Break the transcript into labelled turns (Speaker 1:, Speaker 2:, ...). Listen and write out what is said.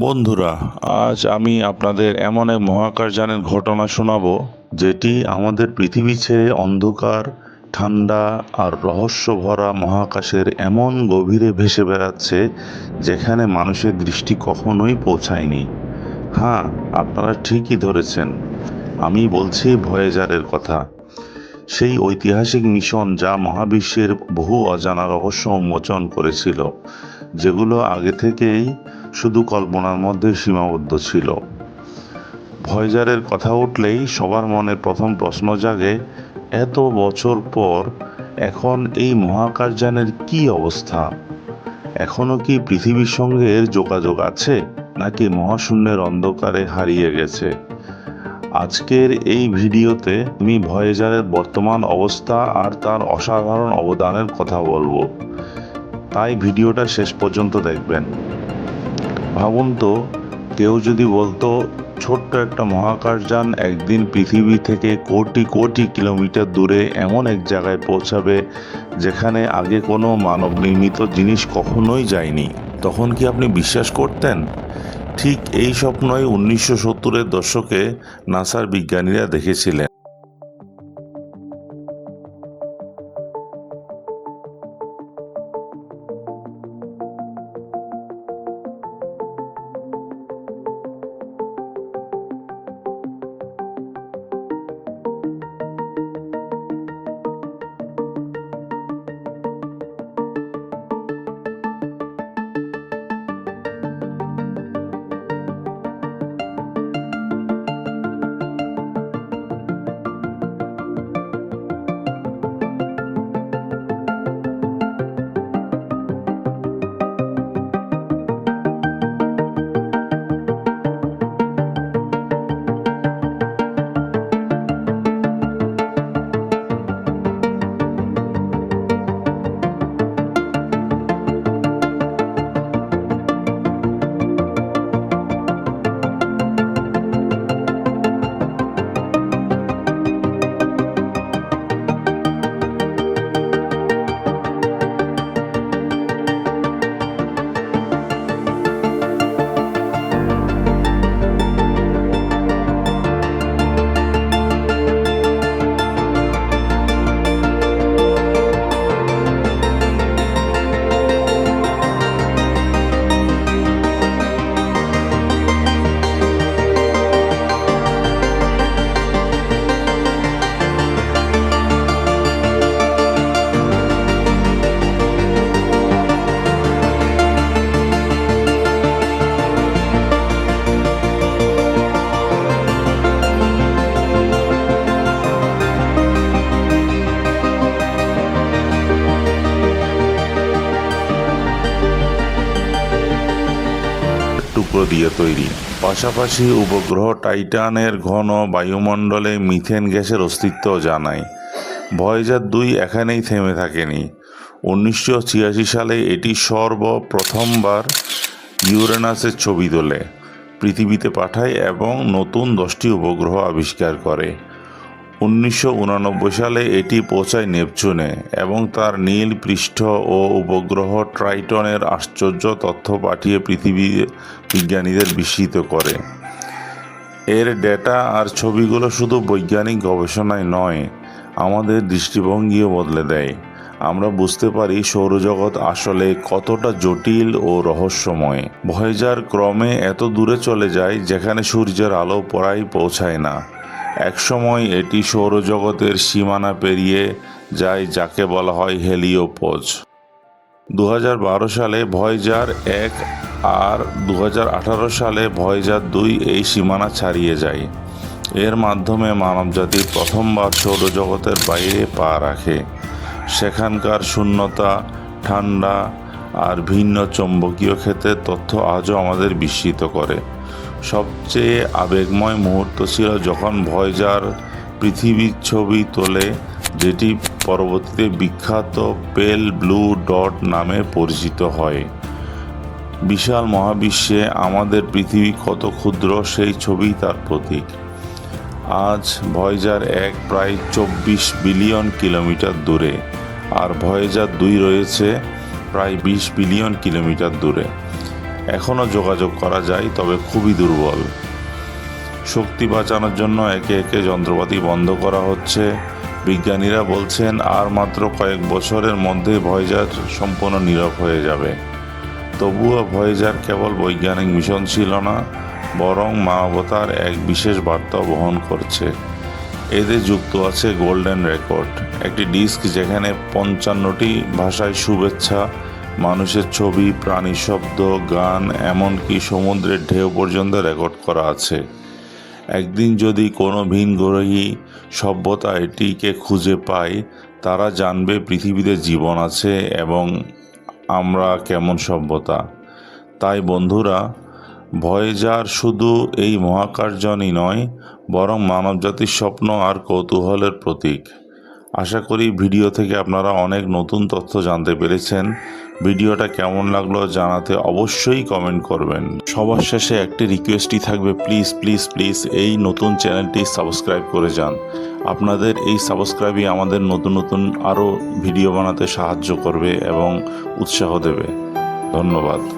Speaker 1: বন্ধুরা, আজ আমি আপনাদের এমন এক মহাকাশযানের ঘটনা শোনাবো, যেটি আমাদের পৃথিবী ছেড়ে অন্ধকার, ঠান্ডা আর রহস্য ভরা মহাকাশের এমন গভীরে ভেসে বেড়াচ্ছে, যেখানে মানুষের দৃষ্টি কখনোই পৌঁছায়নি। হ্যাঁ আপনারা ঠিকই ধরেছেন। আমি বলছি ভয়েজারের কথা। সেই ঐতিহাসিক মিশন যা মহাবিশ্বের বহু অজানা রহস্য উন্মোচন করেছিল। যেগুলো আগে থেকেই শুধু কল্পনার মধ্যে সীমাবদ্ধ ছিল। ভয়েজারের কথা উঠলেই সবার মনে প্রথম প্রশ্ন জাগে, এত বছর পর এখন এই মহাকাশযানের কি অবস্থা? এখনও কি পৃথিবীর সঙ্গে এর যোগাযোগ আছে, নাকি মহাশূন্যের অন্ধকারে হারিয়ে গেছে? আজকের এই ভিডিওতে আমি ভয়েজারের বর্তমান অবস্থা আর তার অসাধারণ অবদানের কথা বলব। তাই ভিডিওটা শেষ পর্যন্ত দেখবেন। ভাবুন তো, কেউ যদি বলতো, ছোট্ট একটা মহাকাশযান একদিন পৃথিবী থেকে কোটি কোটি কিলোমিটার দূরে এমন এক জায়গায় পৌঁছাবে, যেখানে আগে কোনো মানব নির্মিত জিনিস কখনোই যায়নি। তখন কি আপনি বিশ্বাস করতেন? ঠিক এই স্বপ্নই উনিশশো সত্তরের দশকে নাসার বিজ্ঞানীরা দেখেছিলেন। দিয়ে তৈরি। পাশাপাশি উপগ্রহ টাইটানের ঘন বায়ুমণ্ডলে মিথেন গ্যাসের অস্তিত্ব জানায়। ভয়েজার দুই এখানেই থেমে থাকেনি। উনিশশো ছিয়াশি সালে এটি সর্বপ্রথমবার ইউরেনাসের ছবি তোলে, পৃথিবীতে পাঠায় এবং নতুন দশটি উপগ্রহ আবিষ্কার করে। উনিশশো সালে এটি পৌঁছায় নেপচুনে এবং তার নীল পৃষ্ঠ ও উপগ্রহ ট্রাইটনের আশ্চর্য তথ্য পাঠিয়ে পৃথিবীর বিজ্ঞানীদের বিস্মিত করে। এর ডেটা আর ছবিগুলো শুধু বৈজ্ঞানিক গবেষণায় নয়, আমাদের দৃষ্টিভঙ্গিও বদলে দেয়। আমরা বুঝতে পারি সৌরজগৎ আসলে কতটা জটিল ও রহস্যময়। ভয়েজার ক্রমে এত দূরে চলে যায় যেখানে সূর্যের আলো পড়াই পৌঁছায় না। একসময় এটি সৌরজগতের সীমানা পেরিয়ে যায়, যাকে বলা হয় হেলিওপোজ। দু হাজার বারো সালে ভয়েজার এক আর দু হাজার আঠারো সালে ভয়েজার দুই এই সীমানা ছাড়িয়ে যায়। এর মাধ্যমে মানবজাতি প্রথমবার সৌরজগতের বাইরে পা রাখে। সেখানকার শূন্যতা, ঠান্ডা আর ভিন্ন চৌম্বকীয় ক্ষেত্রের তথ্য আজও আমাদের বিস্মিত করে। সবচেয়ে আবেগময় মুহূর্ত ছিল যখন ভয়েজার পৃথিবীর ছবি তোলে, যেটি পরবর্তীতে বিখ্যাত পেল ব্লু ডট নামে পরিচিত হয়। বিশাল মহাবিশ্বে আমাদের পৃথিবী কত ক্ষুদ্র, সেই ছবি তার প্রতীক। আজ ভয়েজার এক প্রায় চব্বিশ বিলিয়ন কিলোমিটার দূরে, আর ভয়েজার দুই রয়েছে প্রায় বিশ বিলিয়ন কিলোমিটার দূরে। এখনও যোগাযোগ করা যায়, তবে খুবই দুর্বল। শক্তি বাঁচানোর জন্য একে একে যন্ত্রপাতি বন্ধ করা হচ্ছে। বিজ্ঞানীরা বলছেন, আর মাত্র কয়েক বছরের মধ্যে ভয়েজার সম্পূর্ণ নীরব হয়ে যাবে। তবুও ভয়েজার কেবল বৈজ্ঞানিক মিশন ছিল না, বরং মানবতার এক বিশেষ বার্তা বহন করছে। এতে যুক্ত আছে গোল্ডেন রেকর্ড, একটি ডিস্ক যেখানে পঞ্চান্নটি ভাষায় শুভেচ্ছা মানুষের ছবি, প্রাণী শব্দ, গান, এমনকি সমুদ্রের ঢেউ পর্যন্ত রেকর্ড করা আছে। একদিন যদি কোনো ভিনগ্রহী সভ্যতা এটিকে খুঁজে পায়, তারা জানবে পৃথিবীতে জীবন আছে এবং আমরা কেমন সভ্যতা। তাই বন্ধুরা ভয়েজার শুধু এই মহাকাশজনই নয়, বরং মানবজাতির স্বপ্ন আর কৌতূহলের প্রতীক। আশা করি ভিডিও থেকে আপনারা অনেক নতুন তথ্য জানতে পেরেছেন। ভিডিওটা কেমন লাগল জানাতে অবশ্যই কমেন্ট করবেন। সবার শেষে একটি রিকোয়েস্টই থাকবে, প্লিজ প্লিজ প্লিজ এই নতুন চ্যানেলটি সাবস্ক্রাইব করে যান। আপনাদের এই সাবস্ক্রাইবই আমাদের নতুন নতুন আরও ভিডিও বানাতে সাহায্য করবে এবং উৎসাহ দেবে। ধন্যবাদ।